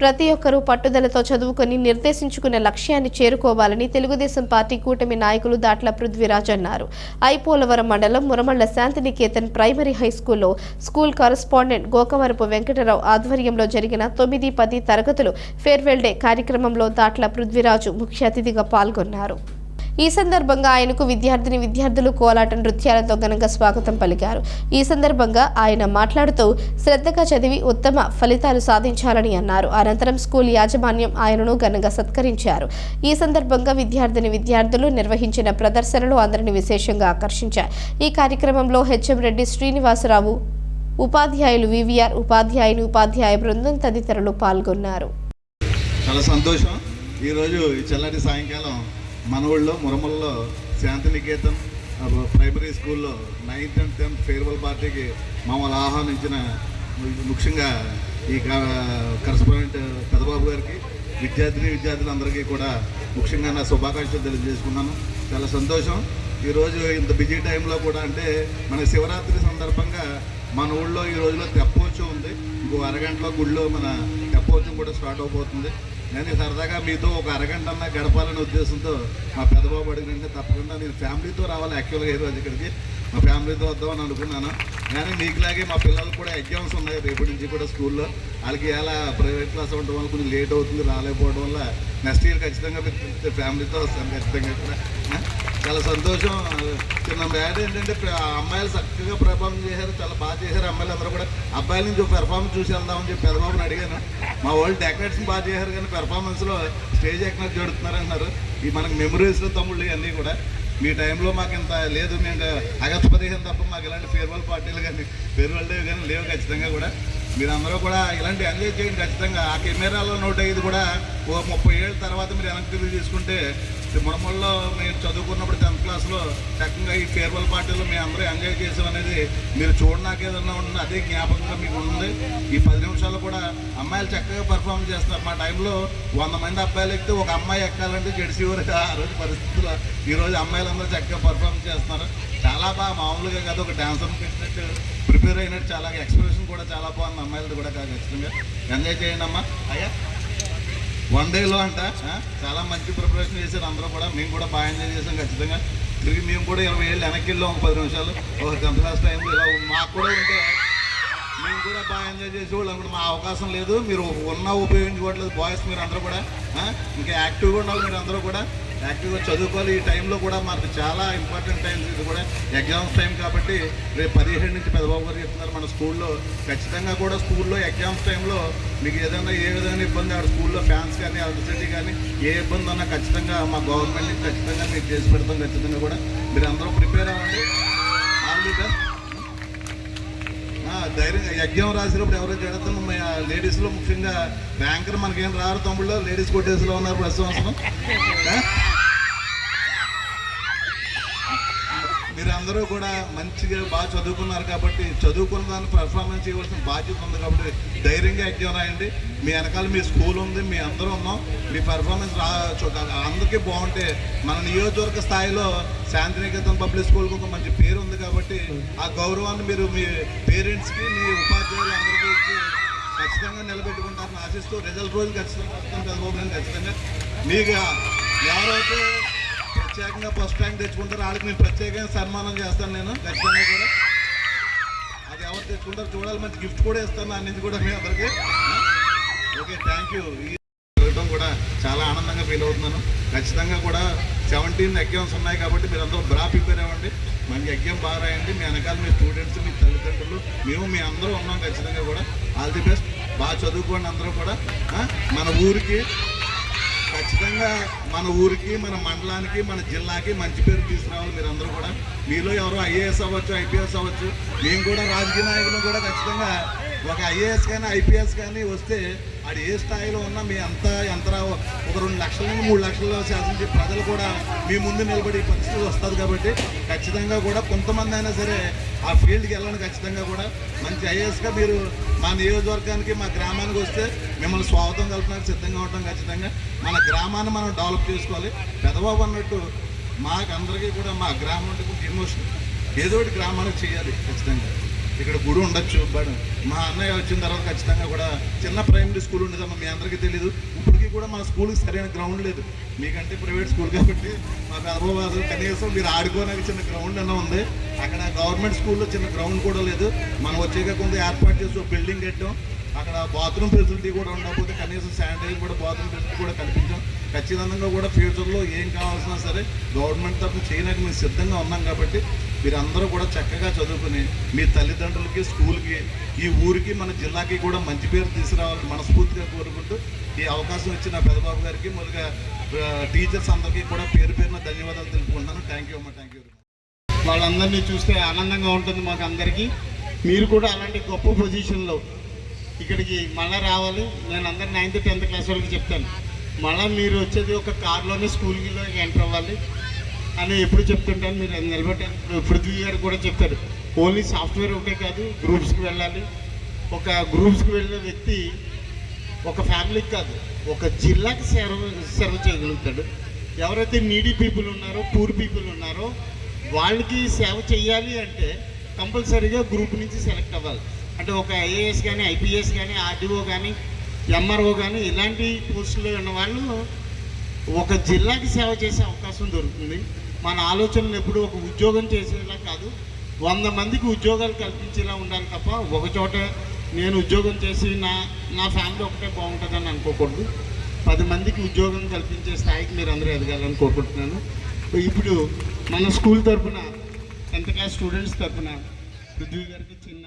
ప్రతి ఒక్కరూ పట్టుదలతో చదువుకొని నిర్దేశించుకున్న లక్ష్యాన్ని చేరుకోవాలని తెలుగుదేశం పార్టీ కూటమి నాయకులు దాట్ల పృథ్వీరాజ్ అన్నారు. ఐపోలవరం మండలం మురమళ్ళ శాంతినికేతన్ ప్రైమరీ హై స్కూల్లో స్కూల్ కరస్పాండెంట్ గోకవరపు వెంకటరావు ఆధ్వర్యంలో జరిగిన తొమ్మిది పది తరగతులు ఫేర్వెల్ డే కార్యక్రమంలో దాట్ల పృథ్వీరాజు ముఖ్య అతిథిగా పాల్గొన్నారు. ఈ సందర్భంగా ఆయనకు విద్యార్థిని విద్యార్థులు కోలాట నృత్యాలతో ఘనంగా స్వాగతం పలికారు. ఈ సందర్భంగా ఆయన మాట్లాడుతూ శ్రద్ధగా చదివి ఉత్తమ ఫలితాలు సాధించాలని అన్నారు. అనంతరం స్కూల్ యాజమాన్యం ఆయనను ఘనంగా సత్కరించారు. ఈ సందర్భంగా విద్యార్థిని విద్యార్థులు నిర్వహించిన ప్రదర్శనలు అందరిని విశేషంగా ఆకర్షించాయి ఈ కార్యక్రమంలో హెచ్ఎం రెడ్డి శ్రీనివాసరావు ఉపాధ్యాయులు వివిఆర్ ఉపాధ్యాయుని ఉపాధ్యాయ బృందం తదితరులు పాల్గొన్నారు. చాలా సంతోషం. ఈరోజు ఈ చల్లటి సాయంకాలం మన ఊళ్ళో మురమల్లో శాంతినికేతన్ ప్రైమరీ స్కూల్లో నైన్త్ అండ్ టెన్త్ ఫేర్వెల్ పార్టీకి మమ్మల్ని ఆహ్వానించిన ముఖ్యంగా ఈ కరస్పాండెంట్ పెదబాబు గారికి విద్యార్థిని విద్యార్థులందరికీ కూడా ముఖ్యంగా నా శుభాకాంక్షలు తెలియజేసుకున్నాను. చాలా సంతోషం. ఈరోజు ఇంత బిజీ టైంలో కూడా అంటే మన శివరాత్రి సందర్భంగా మన ఊళ్ళో ఈ రోజులో తెప్పోత్సవం ఉంది. ఇంకో అరగంటలో గుళ్ళో మన తెప్పోత్సవం కూడా స్టార్ట్ అవబోతుంది. నేను సరదాగా మీతో ఒక అరగంట అన్న గడపాలనే ఉద్దేశంతో మా పెద్దబాబు అడిగినంటే తప్పకుండా నేను ఫ్యామిలీతో రావాలి యాక్చువల్గా ఈరోజు ఇక్కడికి. మా ఫ్యామిలీతో వద్దామని అనుకున్నాను. కానీ మీకులాగే మా పిల్లలు కూడా ఎగ్జామ్స్ ఉన్నాయి రేపటి నుంచి కూడా స్కూల్లో. వాళ్ళకి ఎలా ప్రైవేట్ క్లాస్ ఉండడం వల్ల కొంచెం లేట్ అవుతుంది రాలేకపోవడం వల్ల నెక్స్ట్ ఇయర్ ఖచ్చితంగా ఫ్యామిలీతో వస్తాను ఖచ్చితంగా కూడా. చాలా సంతోషం. చిన్న బ్యాడ్ ఏంటంటే అమ్మాయిలు చక్కగా పెర్ఫార్మ్ చేశారు చాలా బాగా చేశారు. అమ్మాయిలు అందరూ కూడా అబ్బాయిల నుంచి పెర్ఫార్మెన్స్ చూసి వెళ్దామని చెప్పి పెద్దబాబుని అడిగాను. మా వాళ్ళు డెకరేషన్ బాగా చేశారు కానీ పెర్ఫార్మెన్స్లో స్టేజ్ ఎక్కడ జడుతున్నారు అన్నారు ఈ మనకు మెమరీస్లో తమ్ముళ్ళు ఇవన్నీ కూడా. మీ టైంలో మాకు ఇంత లేదు. మేము ఆగస్టు పదిహేను తప్ప మాకు ఇలాంటి ఫేర్వెల్ పార్టీలు కానీ ఫేర్వెల్ డే కానీ లేవు ఖచ్చితంగా కూడా. మీరందరూ కూడా ఇలాంటి ఎంజాయ్ చేయండి ఖచ్చితంగా. ఆ కెమెరాలో నోట్ అయ్యేది కూడా ఓ ముప్పై ఏళ్ళ తర్వాత మీరు వెనక్కి తీసుకుంటే ముడమల్లో మేము చదువుకున్న క్లాస్లో చక్కగా ఈ ఫేర్వెల్ పార్టీలో మేము అందరూ ఎంజాయ్ చేసాం అనేది మీరు చూడడానికి ఏదన్నా ఉంటుంది అదే జ్ఞాపకంగా మీకు ఉంది. ఈ పది నిమిషాలు కూడా అమ్మాయిలు చక్కగా పర్ఫామ్ చేస్తున్నారు. మా టైంలో వంద మంది అబ్బాయిలు ఎక్కితే ఒక అమ్మాయి ఎక్కాలంటే జెడిసి ఆ రోజు పరిస్థితుల్లో ఈరోజు అమ్మాయిలందరూ చక్కగా పర్ఫామ్ చేస్తున్నారు. చాలా బాగా మామూలుగా కాదు ఒక డాన్సర్ పెట్టినట్టు ప్రిపేర్ అయినట్టు చాలా ఎక్స్ప్రెషన్ కూడా చాలా బాగుంది అమ్మాయిలది కూడా కాదు ఖచ్చితంగా. ఎంజాయ్ చేయండి అమ్మా. అయ్యా. వన్ డేలో అంట చాలా మంచి ప్రిపరేషన్ చేశారు అందరూ కూడా. మేము కూడా బాగా ఎంజాయ్ చేసాం ఖచ్చితంగా. తిరిగి మేము కూడా ఇరవై ఏళ్ళు వెనక్కి వెళ్ళాం ఒక పది నిమిషాలు. ఒక టెన్త్ క్లాస్ టైంలో ఇలా మాకు కూడా ఉంటే మేము కూడా బాగా ఎంజాయ్ చేసేవాళ్ళు. అనుకుంటే మా అవకాశం లేదు. మీరు ఉన్న ఉపయోగించుకోవట్లేదు. బాయ్స్ మీరు అందరూ కూడా ఇంకా యాక్టివ్గా ఉన్నారు మీరు అందరూ కూడా. యాక్టివ్గా చదువుకోవాలి. ఈ టైంలో కూడా మనకు చాలా ఇంపార్టెంట్ టైం ఇది కూడా. ఎగ్జామ్స్ టైం కాబట్టి రేపు పదిహేడు నుంచి పెద్దబాబు గారు చెప్తున్నారు మన స్కూల్లో. ఖచ్చితంగా కూడా స్కూల్లో ఎగ్జామ్స్ టైంలో మీకు ఏదైనా ఏ విధమైన ఇబ్బంది ఆడ స్కూల్లో ఫ్యాన్స్ కానీ ఎలక్ట్రిసిటీ కానీ ఏ ఇబ్బంది అన్నా ఖచ్చితంగా మా గవర్నమెంట్ నుంచి ఖచ్చితంగా మీకు చేసి పెడతాం ఖచ్చితంగా కూడా. మీరు అందరూ ప్రిపేర్ అవ్వండి. All the best. ధైర్యంగా యజ్ఞం రాసినప్పుడు ఎవరో జడతాం లేడీస్లో ముఖ్యంగా ర్యాంకర్ మనకేం రారు తమ్ముళ్ళు? లేడీస్ కొట్టేసిలో ఉన్నారు అవసరం మీరందరూ కూడా మంచిగా బాగా చదువుకున్నారు కాబట్టి చదువుకున్న దాన్ని పర్ఫార్మెన్స్ చేయవలసిన బాధ్యత ఉంది కాబట్టి ధైర్యంగా ఎగ్జామ్ రాయండి. మీ వెనకాల మీ స్కూల్ ఉంది మీ అందరూ ఉన్నాం. మీ పర్ఫార్మెన్స్ రా చూ- అందరికీ బాగుంటే మన నియోజకవర్గ స్థాయిలో శాంతినికేతన్ పబ్లిక్ స్కూల్కి ఒక మంచి పేరు ఉంది కాబట్టి ఆ గౌరవాన్ని మీరు మీ పేరెంట్స్కి మీ ఉపాధ్యాయులందరికీ ఇచ్చి ఖచ్చితంగా నిలబెట్టుకుంటారని ఆశిస్తూ రిజల్ట్ రోజు ఖచ్చితంగా వస్తాను ఖచ్చితంగా. మీకు ఎవరైతే ప్రత్యేకంగా ఫస్ట్ ర్యాంక్ తెచ్చుకుంటారు వాళ్ళకి నేను ప్రత్యేకంగా సన్మానం చేస్తాను నేను. ఖచ్చితంగా కూడా. అది ఎవరు తెచ్చుకుంటారు చూడాలి. మంచి గిఫ్ట్ కూడా ఇస్తాను. దాని కూడా మీ అందరికీ. ఓకే థ్యాంక్ యూ జరగడం కూడా చాలా ఆనందంగా ఫీల్ అవుతున్నాను. ఖచ్చితంగా కూడా సెవెంటీన్ ఎగ్జామ్స్ ఉన్నాయి కాబట్టి మీరు అందరూ బాగా ప్రిపేర్ అవ్వండి. మంచి ఎగ్జామ్ బాగా రాయండి. మీ వెనకాల మీ స్టూడెంట్స్ మీ తల్లిదండ్రులు మేము మీ అందరూ ఉన్నాం ఖచ్చితంగా కూడా. ఆల్ ది బెస్ట్ బాగా చదువుకోండి అందరూ కూడా. మన ఊరికి ఖచ్చితంగా మన ఊరికి మన మండలానికి మన జిల్లాకి మంచి పేరు తీసుకురావాలి మీరు అందరూ కూడా. మీలో ఎవరో ఐఏఎస్ అవ్వచ్చు ఐపీఎస్ అవ్వచ్చు మేము కూడా రాజకీయ నాయకులు కూడా ఖచ్చితంగా ఒక ఐఏఎస్ కానీ ఐపీఎస్ కానీ వస్తే అది ఏ స్థాయిలో ఉన్నా మీ అంత ఎంత ఒక రెండు లక్షల నుండి మూడు లక్షల శాసించి ప్రజలు కూడా మీ ముందు నిలబడి పరిస్థితి వస్తుంది కాబట్టి ఖచ్చితంగా కూడా కొంతమంది అయినా సరే ఆ ఫీల్డ్కి వెళ్ళాలని ఖచ్చితంగా కూడా. మంచి ఐఏఎస్గా మీరు మా నియోజకవర్గానికి మా గ్రామానికి వస్తే మిమ్మల్ని స్వాగతం కలపడానికి సిద్ధంగా ఉండటం ఖచ్చితంగా. మన గ్రామాన్ని మనం డెవలప్ చేసుకోవాలి. పెదబాబు అన్నట్టు మాకు అందరికీ కూడా మా గ్రామం అంటే ఎమోషన్. ఏదో ఒకటి గ్రామానికి చేయాలి ఖచ్చితంగా. ఇక్కడ గుడి ఉండొచ్చు బట్ మా అన్నయ్య వచ్చిన తర్వాత ఖచ్చితంగా కూడా చిన్న ప్రైమరీ స్కూల్ ఉండేదమ్మా మీ అందరికీ తెలియదు ఇప్పటికీ కూడా మా స్కూల్కి సరైన గ్రౌండ్ లేదు. మీకంటే ప్రైవేట్ స్కూల్ కాబట్టి మా పెదబాబు కనీసం మీరు ఆడుకోవడానికి చిన్న గ్రౌండ్ అన్న ఉంది. అక్కడ గవర్నమెంట్ స్కూల్లో చిన్న గ్రౌండ్ కూడా లేదు. మనం వచ్చాక కొంత ఏర్పాటు చేసి ఒక బిల్డింగ్ కట్టాం. అక్కడ బాత్రూమ్ ఫెసిలిటీ కూడా ఉండకపోతే కనీసం శానిటైజ్ కూడా బాత్రూమ్ ఫెసిలిటీ కూడా కల్పించాం. ఖచ్చితంగా కూడా ఫ్యూచర్లో ఏం కావాల్సినా సరే గవర్నమెంట్ తరఫున చేయడానికి మేము సిద్ధంగా ఉన్నాం కాబట్టి మీరందరూ కూడా చక్కగా చదువుకుని మీ తల్లిదండ్రులకి స్కూల్కి ఈ ఊరికి మన జిల్లాకి కూడా మంచి పేరు తీసుకురావాలని మనస్ఫూర్తిగా కోరుకుంటూ ఈ అవకాశం ఇచ్చిన పెదబాబు గారికి మొదలుగా టీచర్స్ అందరికీ కూడా పేరు పేరున ధన్యవాదాలు తెలుపుకుంటున్నాను. థ్యాంక్ యూ అమ్మ. థ్యాంక్ యూ వాళ్ళందరినీ చూస్తే ఆనందంగా ఉంటుంది మాకు అందరికీ. మీరు కూడా అలాంటి గొప్ప పొజిషన్లో ఇక్కడికి మళ్ళీ రావాలి. నేను అందరు నైన్త్ టెన్త్ క్లాస్ వాళ్ళకి చెప్తాను. మళ్ళీ మీరు వచ్చేది ఒక కార్లోనే స్కూల్కి ఎంటర్ అవ్వాలి. అని ఎప్పుడు చెప్తుంటాను మీరు అది నిలబెట్టారు ఇప్పుడు పృథ్వీ గారు కూడా చెప్తారు. ఓన్లీ సాఫ్ట్వేర్ ఒకటే కాదు గ్రూప్స్కి వెళ్ళాలి. ఒక గ్రూప్స్కి వెళ్ళిన వ్యక్తి ఒక ఫ్యామిలీకి కాదు ఒక జిల్లాకి సేవ సేవ చేయగలుగుతాడు. ఎవరైతే నీడీ పీపుల్ ఉన్నారో పూర్ పీపుల్ ఉన్నారో వాళ్ళకి సేవ చేయాలి అంటే కంపల్సరీగా గ్రూప్ నుంచి సెలెక్ట్ అవ్వాలి. అంటే ఒక ఐఏఎస్ కానీ ఐపీఎస్ కానీ ఆర్డీఓ కానీ ఎంఆర్ఓ కానీ ఇలాంటి పోస్టులో ఉన్న వాళ్ళు ఒక జిల్లాకి సేవ చేసే అవకాశం దొరుకుతుంది. మన ఆలోచనలు ఎప్పుడు ఒక ఉద్యోగం చేసేలా కాదు. వంద మందికి ఉద్యోగాలు కల్పించేలా ఉండాలి తప్ప ఒక చోట నేను ఉద్యోగం చేసి నా నా ఫ్యామిలీ ఒకటే బాగుంటుందని అనుకోకూడదు. పది మందికి ఉద్యోగం కల్పించే స్థాయికి మీరు అందరూ ఎదగాలని కోరుకుంటున్నాను. ఇప్పుడు మన స్కూల్ తరఫున టెన్త్ క్లాస్ స్టూడెంట్స్ తరఫున పృథ్వీ గారికి చిన్న